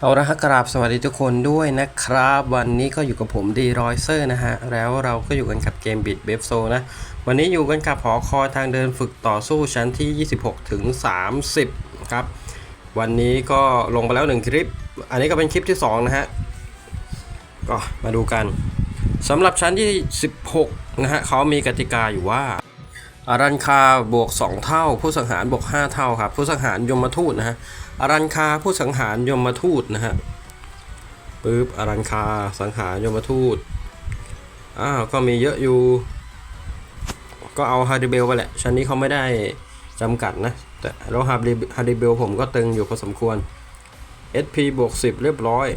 เอาละฮะกราบสวัสดีทุกคนด้วยนะครับ วันนี้ก็อยู่กับผมดีรอยเซอร์นะฮะ แล้วเราก็อยู่กันกับเกมบิดเบฟโซนะ วันนี้อยู่กันกับหอคอยทางเดินฝึกต่อสู้ชั้นที่ 26 ถึง 30 ครับ วันนี้ก็ลงไปแล้ว 1 คลิป อันนี้ก็เป็นคลิปที่ 2 นะฮะ ก็มาดูกันสำหรับชั้นที่ 16 นะฮะเขามีกติกาอยู่ว่าอารันคาบวก 2 เท่า ผู้สังหารบวก 5 เท่าครับ ผู้สังหารยมทูตนะฮะ อรันคาผู้สังหารยมทูตนะฮะปึ๊บอรันคาสังหารยมทูตอ้าวก็มีเยอะอยู่ ก็เอาฮาริเบลไปแหละชั้นนี้เขาไม่ได้จำกัดนะ แต่แล้วฮาริฮาริเบลผมก็ตึงอยู่พอสมควร SP บวก10 เรียบร้อย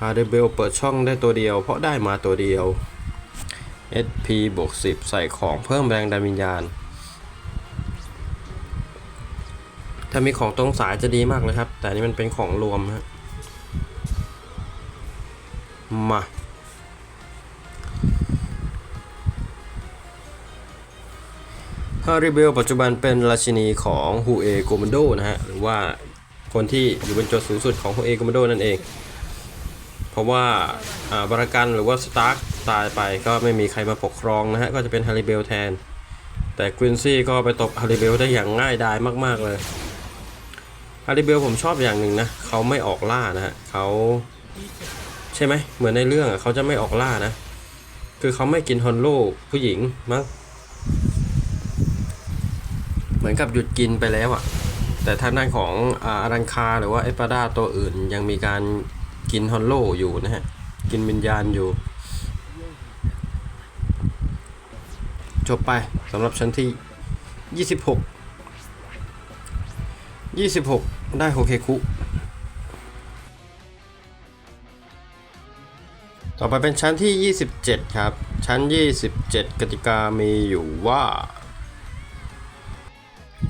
ฮาริเบลเปิดช่องได้ตัวเดียว เพราะได้มาตัวเดียว SP บวก10 ใส่ของเพิ่มแรงดันวิญญาณ ถ้ามีของตรงสายจะดีมากเลยครับ แต่นี่มันเป็นของรวมฮะมาฮาริเบลปัจจุบันเป็นราชินีของฮูเอโกม n นโดนะฮะ หรือว่าคนที่อยู่บนจุดสูงสุดของฮูเอโกม n นโดนั่นเอง เพราะว่าบรากันหรือว่าสตาร์กตายไปก็ไม่มีใครมาปกครองนะฮะ ก็จะเป็นฮาริเบลแทน แต่กวินซี่ก็ไปตบฮาริเบลได้อย่างง่ายดายมาก ๆ เลยาริเบลผมชอบอย่างหนึ่งนะเขาไม่ออกล่านะฮะเขาใช่ไหมเหมือนในเรื่องอะเขาจะไม่ออกล่านะ คือเขาไม่กินฮอนโลผู้หญิงมั้งเหมือนกับหยุดกินไปแล้วอะแต่ทางด้านของอาอารันคาหรือว่าเอปาดาตัวอื่นยังมีการกินฮอนโลอยู่นะฮะ กินวิญญาณอยู่ จบไปสำหรับชั้นที่ 26 26ได้โฮเคคุ ต่อไปเป็นชั้นที่ 27 ครับ ชั้น 27 กติกามีอยู่ว่า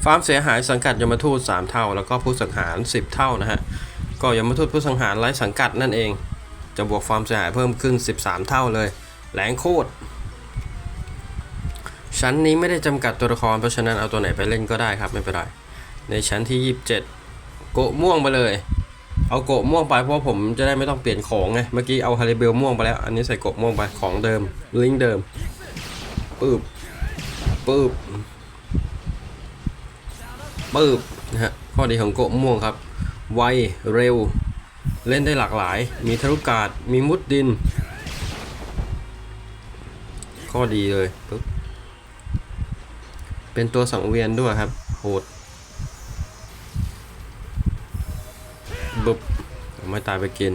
ฟาร์มเสียหายสังกัดยมทูต3 เท่า แล้วก็ผู้สังหาร 10 เท่านะฮะ ก็ยมทูตผู้สังหารไร้สังกัดนั่นเอง จะบวกความเสียหายเพิ่มขึ้น 13 เท่าเลยแรงโคตร ชั้นนี้ไม่ได้จำกัดตัวละครเพราะฉะนั้นเอาตัวไหนไปเล่นก็ได้ครับไม่เป็นไร ในชั้นที่ 27 โกะม่วงไปเลย เอาโกะม่วงไปเพราะผมจะได้ไม่ต้องเปลี่ยนของไง เมื่อกี้เอาฮาริเบลม่วงไปแล้ว อันนี้ใส่โกะม่วงไปของเดิม ลิงก์เดิมปึ๊บปึ๊บปึ๊บนะฮะ ข้อดีของโกะม่วงครับ ไว เร็ว เล่นได้หลากหลาย มีทะลุกาดมีมุดดิน ข้อดีเลยปึ๊บเป็นตัวสังเวียนด้วยครับ โหด ไม่ตายไปกิน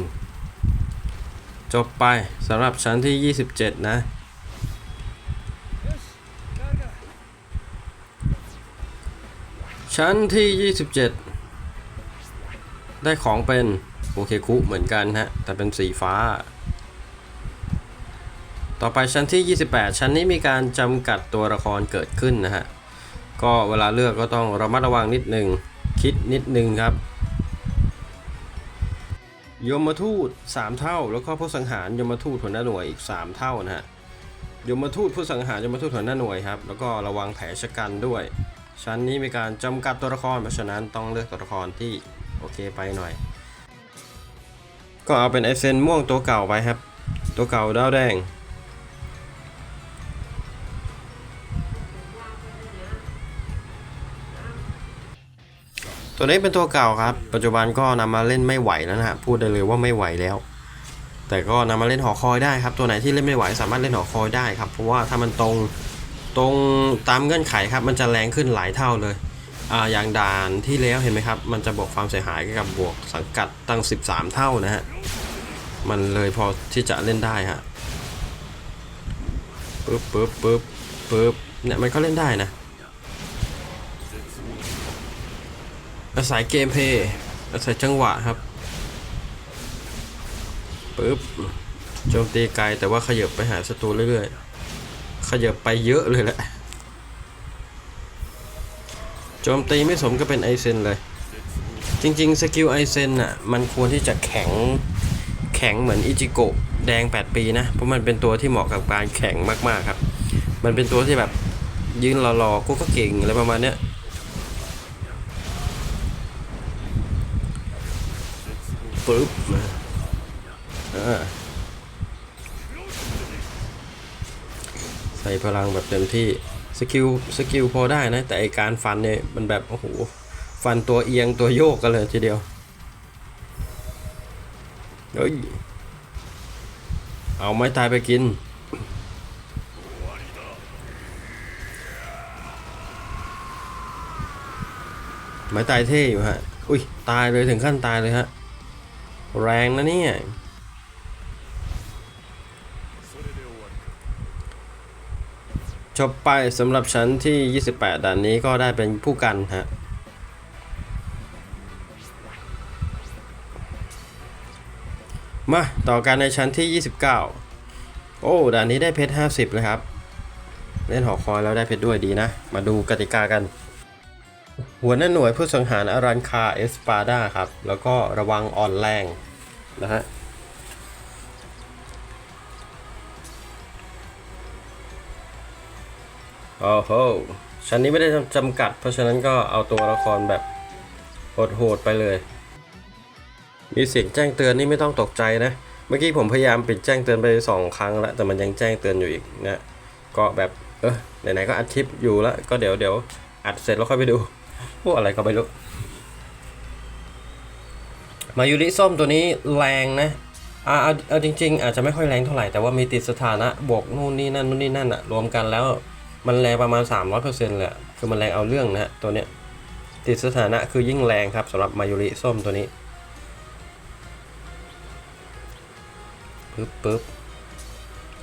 จบไปสำหรับชั้นที่ 27 นะชั้นที่ 27 ได้ของเป็นโอเคคุเหมือนกันฮะ แต่เป็นสีฟ้า ต่อไปชั้นที่ 28 ชั้นนี้มีการจำกัดตัวละครเกิดขึ้นนะฮะ ก็เวลาเลือกก็ต้องระมัดระวังนิดนึง คิดนิดนึงครับ ยมทูต 3 เท่า แล้วก็ผู้สังหารยมทูตหัวหน้าหน่วยอีก 3 เท่านะฮะยมทูตผู้สังหารยมทูตหัวหน้าหน่วยครับแล้วก็ระวังแผลชะกันด้วย ชั้นนี้มีการจำกัดตัวละครเพราะฉะนั้นต้องเลือกตัวละครที่โอเคไปหน่อย ก็เอาเป็นไอเซนม่วงตัวเก่าไปครับ ตัวเก่าดาวแดง ตัวนี้เป็นตัวเก่าครับ ปัจจุบันก็นำมาเล่นไม่ไหวแล้วนะฮะพูดได้เลยว่าไม่ไหวแล้ว แต่ก็นำมาเล่นหอคอยได้ครับ ตัวไหนที่เล่นไม่ไหวสามารถเล่นหอคอยได้ครับ เพราะว่าถ้ามันตรงตรงตามเงื่อนไขครับ มันจะแรงขึ้นหลายเท่าเลยอ่าอย่างด่านที่แล้วเห็นไหมครับ มันจะบวกความเสียหายกับบวกสังกัดตั้ง 13 เท่านะฮะมันเลยพอที่จะเล่นได้ฮะปึ๊บปึ๊บปึ๊บปึ๊บเนี่ยมันก็เล่นได้นะ อาศัยเกมเพย์อาศัยจังหวะครับปึ๊บโจมตีไกลแต่ว่าขยับไปหาศัตรูเรื่อยๆขยับไปเยอะเลยแหละโจมตีไม่สมก็เป็นไอเซนเลย จริงๆ สกิลไอเซนอะ มันควรที่จะแข็งแข็งเหมือนอิจิโกะแดง 8 ปีนะ เพราะมันเป็นตัวที่เหมาะกับการแข็งมากๆครับ มันเป็นตัวที่แบบยืนรอๆกูก็เก่งอะไรประมาณเนี้ย ปึ๊บมาอ่าใส่พลังแบบเต็มที่สกิลสกิลพอได้นะ แต่ไอการฟันเนี่ยมันแบบ โอ้โห ฟันตัวเอียงตัวโยกกันเลยทีเดียวเฮ้ยเอาไม้ตายไปกิน ไม้ตายเท่อยู่ฮะ อุ้ย ตายเลยถึงขั้นตายเลยฮะ แรงนะเนี่ยจบไปสำหรับชั้นที่ 28 ด่านนี้ก็ได้เป็นผู้กันฮะมาต่อกันในชั้นที่ 29 โอ้ ด่านนี้ได้เพชร 50 เลยครับ เล่นหอคอยแล้วได้เพชรด้วยดีนะ มาดูกติกากัน หัวหน้าหน่วยผู้สังหารอารันคาเอสปาดาครับ แล้วก็ระวังอ่อนแรง นะฮะโอ้โหชั้นนี้ไม่ได้จำกัด เพราะฉะนั้นก็เอาตัวละครแบบโหดๆไปเลย มีเสียงแจ้งเตือนนี่ไม่ต้องตกใจนะ เมื่อกี้ผมพยายามปิดแจ้งเตือนไปสองครั้งแล้ว แต่มันยังแจ้งเตือนอยู่อีกนะก็แบบเออไหนๆก็อัดคลิปอยู่แล้ว ก็เดี๋ยวเดี๋ยวอัดเสร็จแล้วค่อยไปดูพวกอะไรก็ไม่รู้ มายูริส้มตัวนี้แรงนะอ่าเอาเอาจริง ๆ อาจจะไม่ค่อยแรงเท่าไหร่แต่ว่ามีติดสถานะบวกนู่นนี่นั่นนู่นนี่นั่นอะรวมกันแล้วมันแรงประมาณ 300%เลยอะคือมันแรงเอาเรื่องนะฮะตัวเนี้ยติดสถานะคือยิ่งแรงครับสำหรับมายูริส้มตัวนี้ปึ๊บปึ๊บ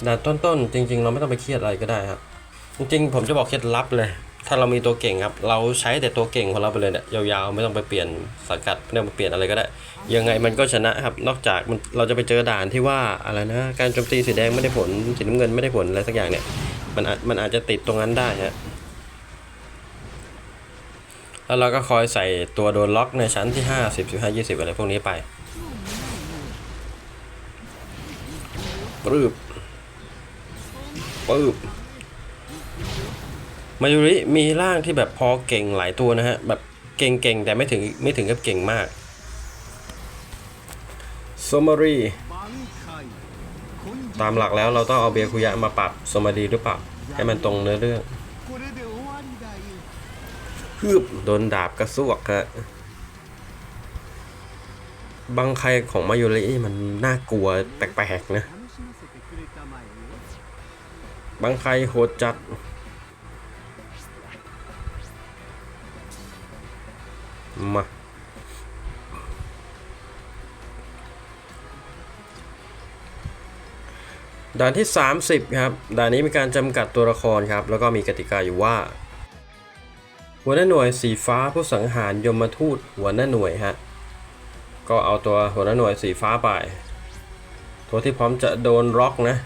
ด่านต้นๆจริง ๆ เราไม่ต้องไปเครียดอะไรก็ได้ครับจริง ๆ ผมจะบอกเคล็ดลับเลย ถ้าเรามีตัวเก่งครับ เราใช้แต่ตัวเก่งของเราไปเลยเนี่ยยาวๆไม่ต้องไปเปลี่ยนสังกัดไม่ต้องไปเปลี่ยนอะไรก็ได้ ยังไงมันก็ชนะครับ นอกจากมันเราจะไปเจอด่านที่ว่าอะไรนะการโจมตีสีแดงไม่ได้ผลสีน้ำเงินไม่ได้ผลอะไรสักอย่างเนี่ย มันมันอาจจะติดตรงนั้นได้ฮะแล้วเราก็คอยใส่ตัวโดนล็อกในชั้นที่50 15 20อะไรพวกนี้ไปปรืบปืบ มายุริมีร่างที่แบบพอเก่งหลายตัวนะฮะ แบบเก่งๆ แต่ไม่ถึงไม่ถึงกับเก่งมากโซมารีตามหลักแล้วเราต้องเอาเบียคุยะมาปรับโซมารีหรือเปล่าให้มันตรงเนื้อเรื่องฮึบโดนดาบกระซวกฮะบางใครของมายุริมันน่ากลัวแปลกๆนะ บางใครโหดจัด มาด่านที่ 30 ครับ ด่านนี้มีการจำกัดตัวละครครับ แล้วก็มีกติกาอยู่ว่า หัวหน้าหน่วยสีฟ้าผู้สังหารยมทูตหัวหน้าหน่วยฮะ ก็เอาตัวหัวหน้าหน่วยสีฟ้าไป ตัวที่พร้อมจะโดนล็อกนะ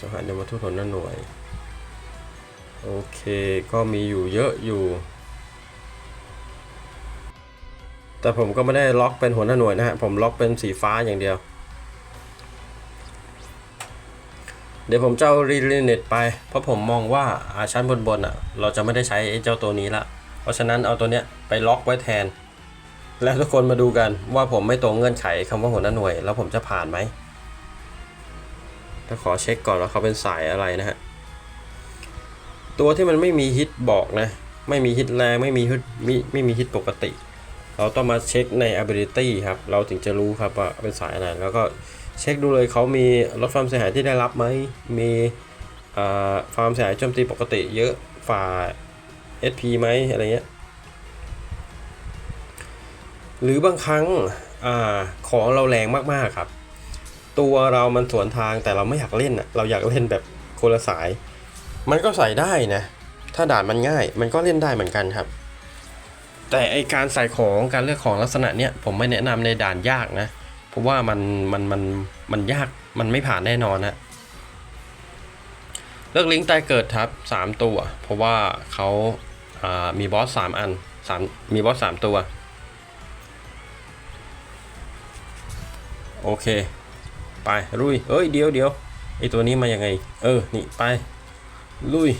สังหารยมทูตหัวหน้าหน่วย โอเค ก็มีอยู่เยอะอยู่ แต่ผมก็ไม่ได้ล็อกเป็นหัวหน้าหน่วยนะฮะ ผมล็อกเป็นสีฟ้าอย่างเดียว เดี๋ยวผมจะเอารีลิเนตไป เพราะผมมองว่าอาชั้นบนบนอะ เราจะไม่ได้ใช้เจ้าตัวนี้ละ เพราะฉะนั้นเอาตัวเนี้ยไปล็อกไว้แทน แล้วทุกคนมาดูกันว่าผมไม่ตรงเงื่อนไขคำว่าหัวหน้าหน่วย แล้วผมจะผ่านไหมถ้าขอเช็คก่อนว่าเขาเป็นสายอะไรนะฮะ ตัวที่มันไม่มีฮิตบอกนะ ไม่มีฮิตแรงไม่มีฮิตไม่ไม่มีฮิตปกติ เราต้องมาเช็คใน ability ครับ เราถึงจะรู้ครับว่าเป็นสายอะไร แล้วก็เช็คดูเลยเขามีลดความเสียหายที่ได้รับไหม มีอ่าความเสียหายโจมตีปกติเยอะฝ่า SP ไหมอะไรเงี้ย หรือบางครั้งอของเราแรงมากๆครับ ตัวเรามันสวนทางแต่เราไม่อยากเล่นอะเราอยากเล่นแบบคนละสาย มันก็ใส่ได้นะ ถ้าด่านมันง่าย มันก็เล่นได้เหมือนกันครับ แต่ไอการใส่ของการเลือกของลักษณะเนี้ยผมไม่แนะนำในด่านยากนะเพราะว่ามันมันมันมันยากมันไม่ผ่านแน่นอนนะเลือกลิงก์ตายเกิดครับสามตัว เพราะว่าเขาอ่ามีบอสสามอันสามมีบอสสามตัว โอเค ไปลุยเอ้ยเดี๋ยวเดี๋ยวไอตัวนี้มายังไง เออ นี่ไป ลุย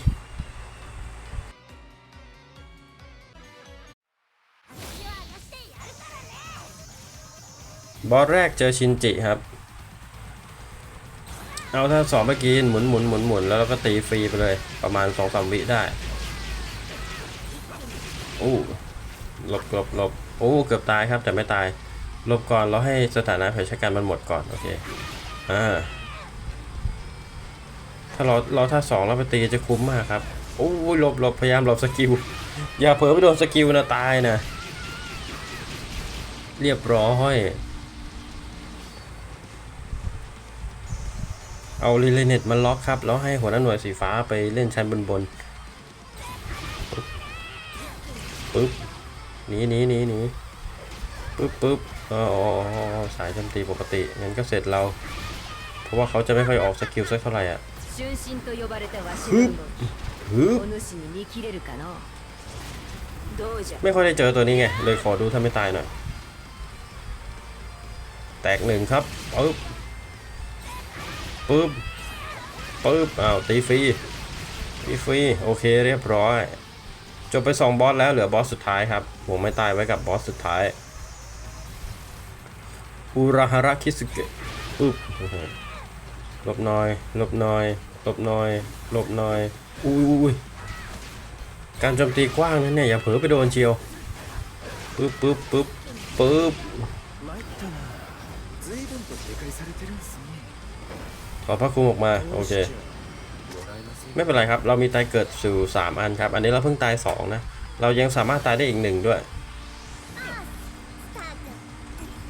บอสแรกเจอชินจิครับ เอาถ้าสองเมื่อกี้หมุนหมุนหมุนหมุนแล้วเราก็ตีฟรีไปเลยประมาณสองสามวิได้อู้หลบหลบหลบโอ้เกือบตายครับแต่ไม่ตายหลบก่อนเราให้สถานะแผลชะกันมันหมดก่อนโอเคอ่าถ้าเราเราถ้าสองเราไปตีจะคุ้มมากครับโอ้ยหลบหลบพยายามหลบสกิลอย่าเผลอไปโดนสกิลนะตายนะเรียบร้อย เอารีเลเน็ตมาล็อกครับ แล้วให้หัวหน้าหน่วยสีฟ้าไปเล่นชั้นบนบนปึ๊บหนีหนีหนีหนีปึ๊บปึ๊บอ๋อสายโจมตีปกติงั้นก็เสร็จเรา เพราะว่าเขาจะไม่ค่อยออกสกิลสักเท่าไหร่อะฮึบฮึบไม่ค่อยได้เจอตัวนี้ไง เลยขอดูถ้าไม่ตายหน่อย แตกหนึ่งครับปึ๊บ ปึ๊บปึ๊บอ้าวตีฟรีตีฟรีโอเคเรียบร้อย จบไป 2 บอสแล้วเหลือบอสสุดท้ายครับผมไม่ตายไว้กับบอสสุดท้ายอุราฮาระคิสุเกะปึ๊บหลบหน่อยหลบหน่อยหลบหน่อยหลบหน่อย อุ้ยอุ้ยการโจมตีกว้างนั้นเนี่ยอย่าเผลอไปโดนเชียวปึ๊บปึ๊บปึ๊บปึ๊บ ขอพระคุมออกมา โอเค ไม่เป็นไรครับ เรามีตายเกิดสู่ 3 อันครับ อันนี้เราเพิ่งตาย 2 นะ เรายังสามารถตายได้อีกหนึ่งด้วย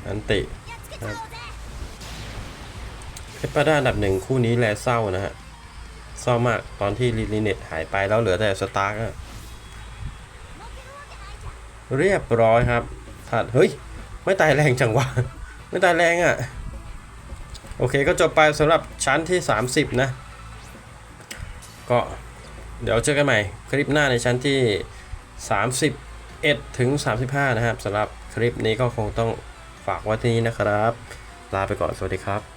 อันติครัเพชปรด้าอันดับหนึ่งคู่นี้แลเศร้านะฮะ เศร้ามากตอนที่ลิลิเน็ตหายไปแล้วเหลือแต่สตาร์กเรียบร้อยครับถัดเฮ้ย ไม่ตายแรงจังวะ ไม่ตายแรงอะ่ะ โอเคก็จบไปสำหรับชั้นที่ 30 นะ ก็เดี๋ยวเจอกันใหม่คลิปหน้าในชั้นที่ 31 ถึง 35 นะครับสำหรับคลิปนี้ก็คงต้องฝากไว้ที่นี้นะครับ ลาไปก่อนสวัสดีครับ